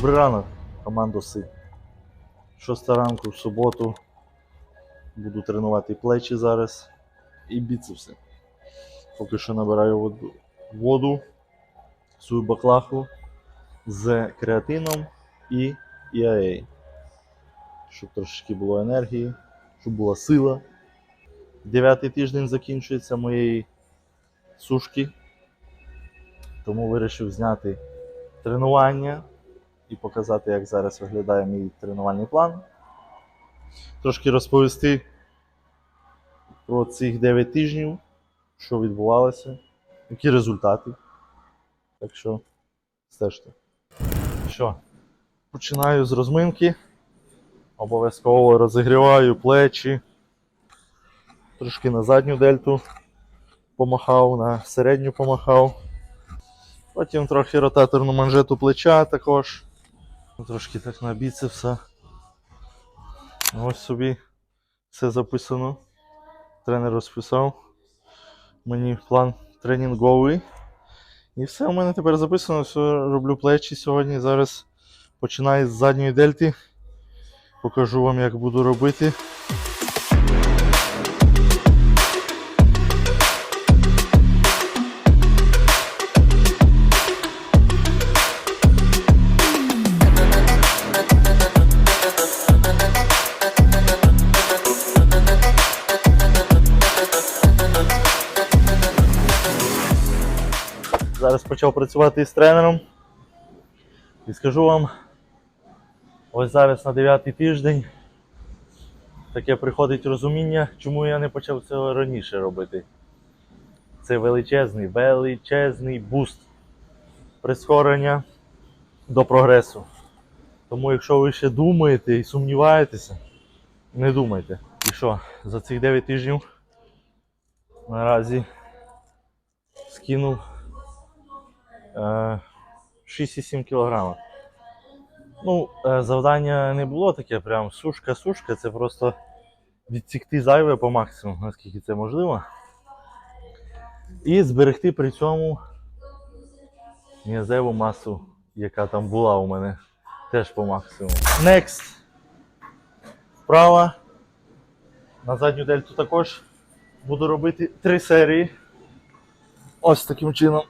Добрий ранок, командо Си. Шоста ранку в суботу буду тренувати плечі зараз і біцепси. Поки що набираю воду, воду свою баклаху з креатином і EAA. Щоб трошечки було енергії, щоб була сила. Дев'ятий тиждень закінчується моєї сушки. Тому вирішив зняти тренування і показати, як зараз виглядає мій тренувальний план. Трошки розповісти про цих 9 тижнів, що відбувалося, які результати. Так що стежте. Що, починаю з розминки. Обов'язково розігріваю плечі. Трошки на задню дельту помахав, на середню помахав. Потім трохи ротаторну манжету плеча також. Трошки так на біцепса. Ось собі все записано. Тренер розписав. Мені план тренінговий. І все у мене тепер записано. Все роблю плечі сьогодні. Зараз починаю з задньої дельти. Покажу вам, як буду робити. Почав працювати із тренером. І скажу вам, ось зараз на 9 тиждень таке приходить розуміння, чому я не почав цього раніше робити. Це величезний, величезний буст прискорення до прогресу. Тому якщо ви ще думаєте і сумніваєтеся, не думайте. І що, за цих 9 тижнів наразі скинув 6,7 кг. Ну, е, завдання не було таке, прям сушка-сушка, це просто відсікти зайве по максимуму, наскільки це можливо. І зберегти при цьому м'язеву масу, яка там була у мене, теж по максимуму. Next. Вправа. На задню дельту також буду робити три серії. Ось таким чином.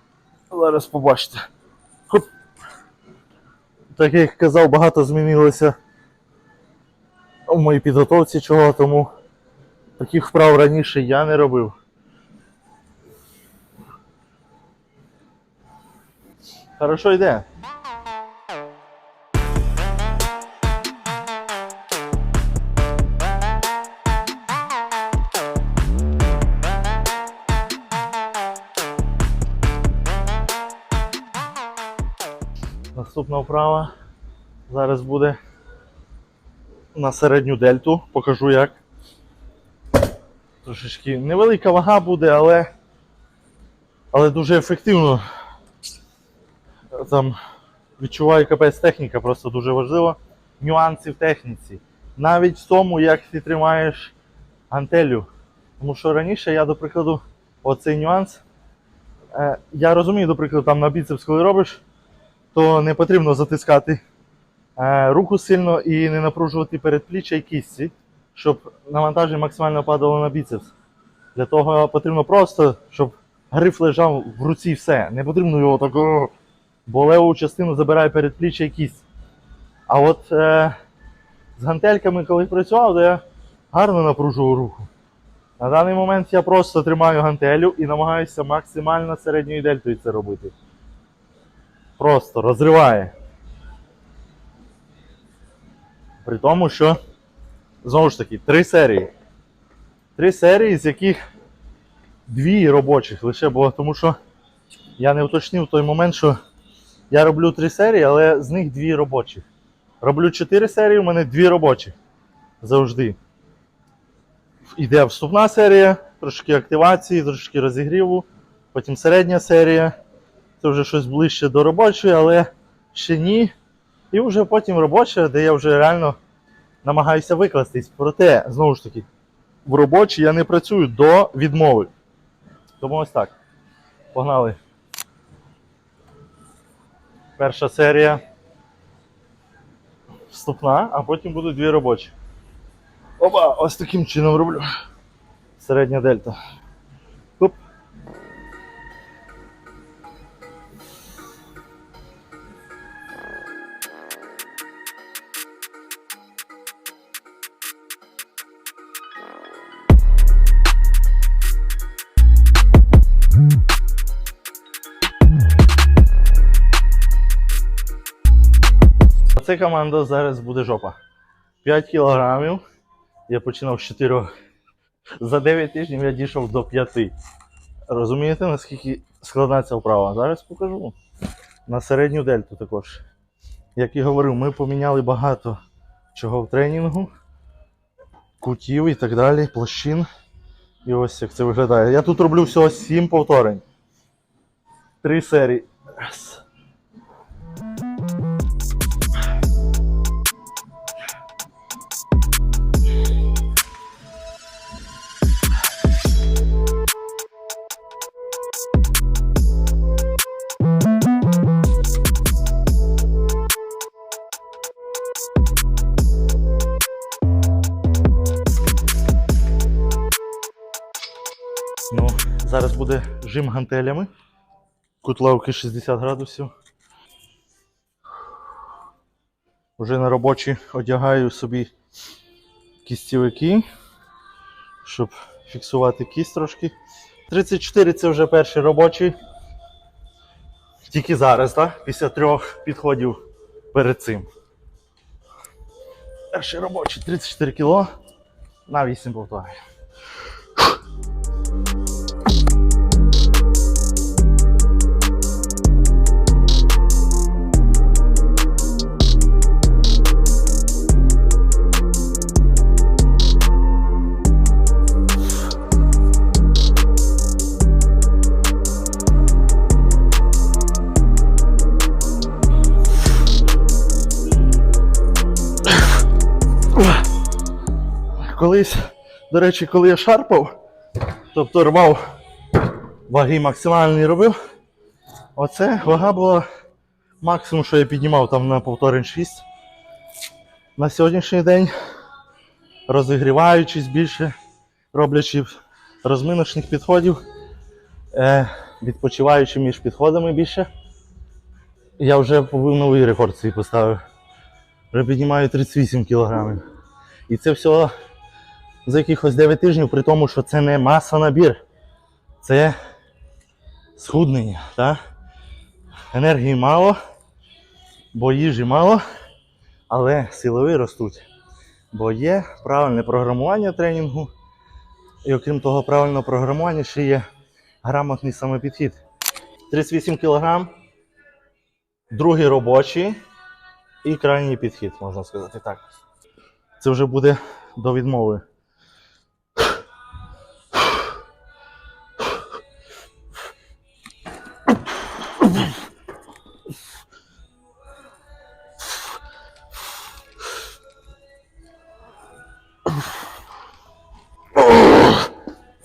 Зараз побачите. Хоп. Так як казав, багато змінилося у моїй підготовці чого, тому таких вправ раніше я не робив. Хорошо йде. Наступна вправа зараз буде на середню дельту. Покажу як. Трошечки невелика вага буде, але, але дуже ефективно. Там відчуваю капець техніка, просто дуже важливо. Нюанси в техніці. Навіть в тому, як ти тримаєш гантелю. Тому що раніше я, до прикладу, оцей нюанс. Е, я розумію, до прикладу, там на біцепс, коли робиш, то не потрібно затискати е, руку сильно і не напружувати передпліччя і кісті, щоб навантаження максимально падало на біцепс. Для того потрібно просто, щоб гриф лежав в руці все. Не потрібно його так, «О», бо леву частину забирає передпліччя і кість. А от е, з гантельками, коли працював, то я гарно напружував руку. На даний момент я просто тримаю гантелю і намагаюся максимально середньою дельтою це робити. Просто розриває. При тому, що знову ж таки три серії. Три серії, з яких дві робочих лише було, тому що я не уточнив той момент, що я роблю три серії, але з них дві робочих. Роблю чотири серії, у мене дві робочих. Завжди. Іде вступна серія, трошки активації, трошки розігріву, потім середня серія. Це вже щось ближче до робочої, але ще ні. І вже потім робоча, де я вже реально намагаюся викластись. Проте, знову ж таки, в робочій я не працюю до відмови. Тому ось так. Погнали. Перша серія. вступна, а потім будуть дві робочі. Опа, ось таким чином роблю. Середня дельта. Оце команда зараз буде жопа. 5 кілограмів. Я починав з 4. За 9 тижнів я дійшов до 5. Розумієте, наскільки складна ця вправа? Зараз покажу. На середню дельту також. Як і говорив, ми поміняли багато чого в тренінгу, кутів і так далі, площин. І ось як це виглядає. Я тут роблю всього 7 повторень. Три серії. Раз. Буде жим гантелями. Кут лавки 60 градусів. Уже на робочі одягаю собі кістєвики, щоб фіксувати кість трошки. 34 це вже перший робочий. Тільки зараз, так? Після трьох підходів перед цим. Перший робочий 34 кг на 8 повторень. Колись, до речі, коли я шарпав, тобто рвав ваги максимальні робив, оце вага була максимум, що я піднімав там на повторень 6. На сьогоднішній день, розігріваючись більше, роблячи розминочних підходів, е, відпочиваючи між підходами більше, я вже новий рекорд свій поставив. Вже піднімаю 38 кілограмів. І це всього за якихось 9 тижнів, при тому, що це не маса набір, це схуднення. Так? Енергії мало, бо їжі мало, але силові ростуть. Бо є правильне програмування тренінгу. І окрім того, правильного програмування ще є грамотний самопідхід. 38 кг, другий робочий і крайній підхід, можна сказати так. Це вже буде до відмови.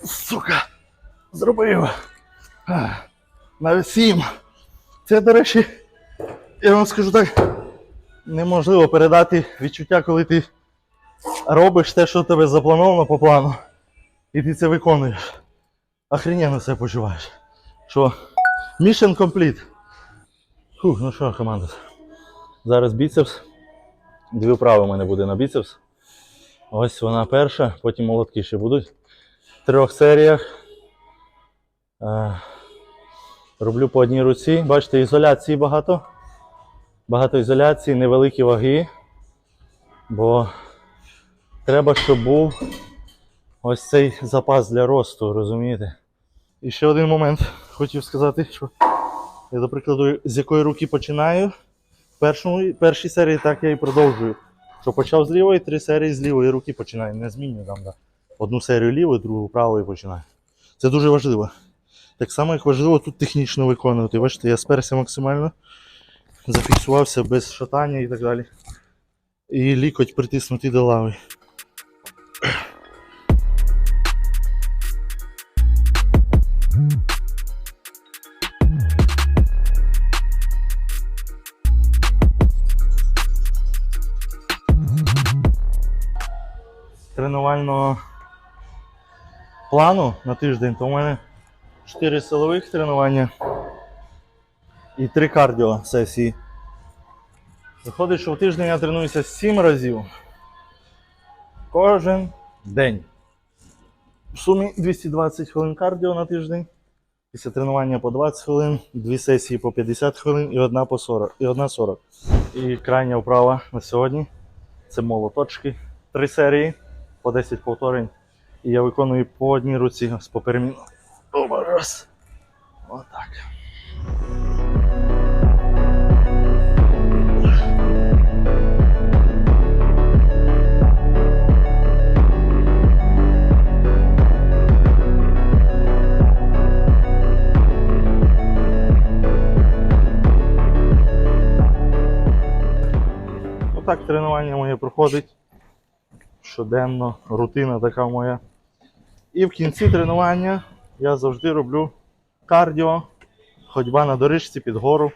Сука, зробив. Навіть сім. Це, до речі, я вам скажу так, неможливо передати відчуття, коли ти робиш те, що тебе заплановано по плану, і ти це виконуєш. Охрененно себе почуваєш. Що mission complete. Фух, ну що, команда. Зараз біцепс. Дві вправи у мене буде на біцепс. Ось вона перша, потім молотки ще будуть. В трьох серіях. Е, роблю по одній руці. Бачите, ізоляції багато. Багато ізоляції, невеликі ваги. Бо треба, щоб був ось цей запас для росту, розумієте? І ще один момент хотів сказати, що я, до прикладу, з якої руки починаю. В першій серії так я і продовжую. Що почав з лівої, три серії з лівої руки починаю. Не змінюю там. Да. Одну серію лівої, другу правої починаю. Це дуже важливо. Так само, як важливо тут технічно виконувати. Бачите, я сперся максимально, зафіксувався без шатання і так далі. І лікоть притиснутий до лави. тренувального плану на тиждень, то у мене 4 силових тренування і 3 кардіо сесії. Виходить, що в тиждень я тренуюся 7 разів. Кожен день. В сумі 220 хвилин кардіо на тиждень. Після тренування по 20 хвилин, дві сесії по 50 хвилин і одна по 40. І одна 40. І крайня вправа на сьогодні це молоточки. Три серії по 10 повторень. І я виконую по одній руці з попереміну. Оба, раз. Отак. Тренування моє проходить. Щоденно, рутина така моя. І в кінці тренування я завжди роблю кардіо, ходьба на доріжці під гору.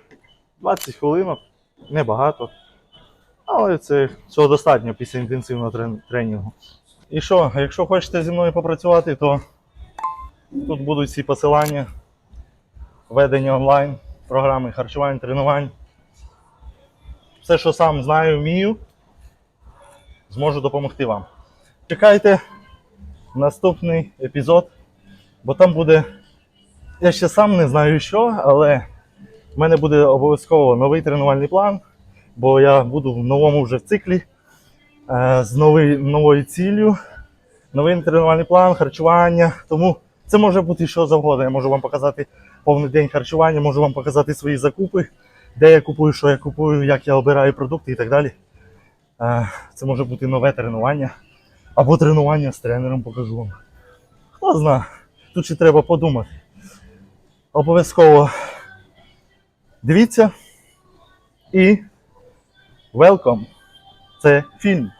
20 хвилинок, небагато. Але це цього достатньо після інтенсивного тренінгу. І що, якщо хочете зі мною попрацювати, то тут будуть всі посилання, ведення онлайн, програми харчувань, тренувань. Все, що сам знаю, вмію, зможу допомогти вам. Чекайте наступний епізод, бо там буде. Я ще сам не знаю що, але в мене буде обов'язково новий тренувальний план, бо я буду в новому вже циклі е, з новий, новою ціллю. Новий тренувальний план, харчування. Тому це може бути що завгодно. Я можу вам показати повний день харчування, можу вам показати свої закупи, де я купую, що я купую, як я обираю продукти і так далі. Е, Це може бути нове тренування. Або тренування з тренером покажу вам. Хто знає, тут ще треба подумати. Обов'язково дивіться і welcome. Це фільм.